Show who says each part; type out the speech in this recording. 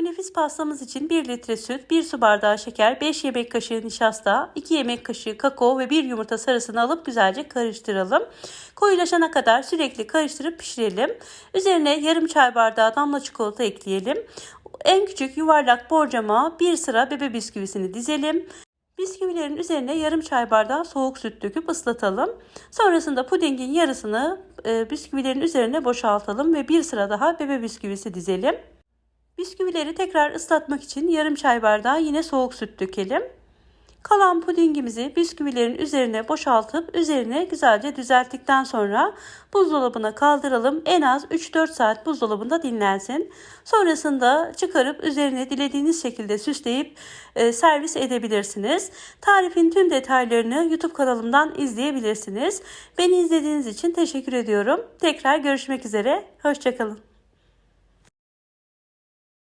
Speaker 1: Bu nefis pastamız için 1 litre süt, 1 su bardağı şeker, 5 yemek kaşığı nişasta, 2 yemek kaşığı kakao ve 1 yumurta sarısını alıp güzelce karıştıralım. Koyulaşana kadar sürekli karıştırıp pişirelim. Üzerine yarım çay bardağı damla çikolata ekleyelim. En küçük yuvarlak borcama bir sıra bebe bisküvisini dizelim. Bisküvilerin üzerine yarım çay bardağı soğuk süt döküp ıslatalım. Sonrasında pudingin yarısını e, bisküvilerin üzerine boşaltalım ve bir sıra daha bebe bisküvisi dizelim. Bisküvileri tekrar ıslatmak için yarım çay bardağı yine soğuk süt dökelim. Kalan pudingimizi bisküvilerin üzerine boşaltıp üzerine güzelce düzelttikten sonra buzdolabına kaldıralım. En az 3-4 saat buzdolabında dinlensin. Sonrasında çıkarıp üzerine dilediğiniz şekilde süsleyip e, servis edebilirsiniz. Tarifin tüm detaylarını YouTube kanalımdan izleyebilirsiniz. Beni izlediğiniz için teşekkür ediyorum. Tekrar görüşmek üzere. Hoşçakalın.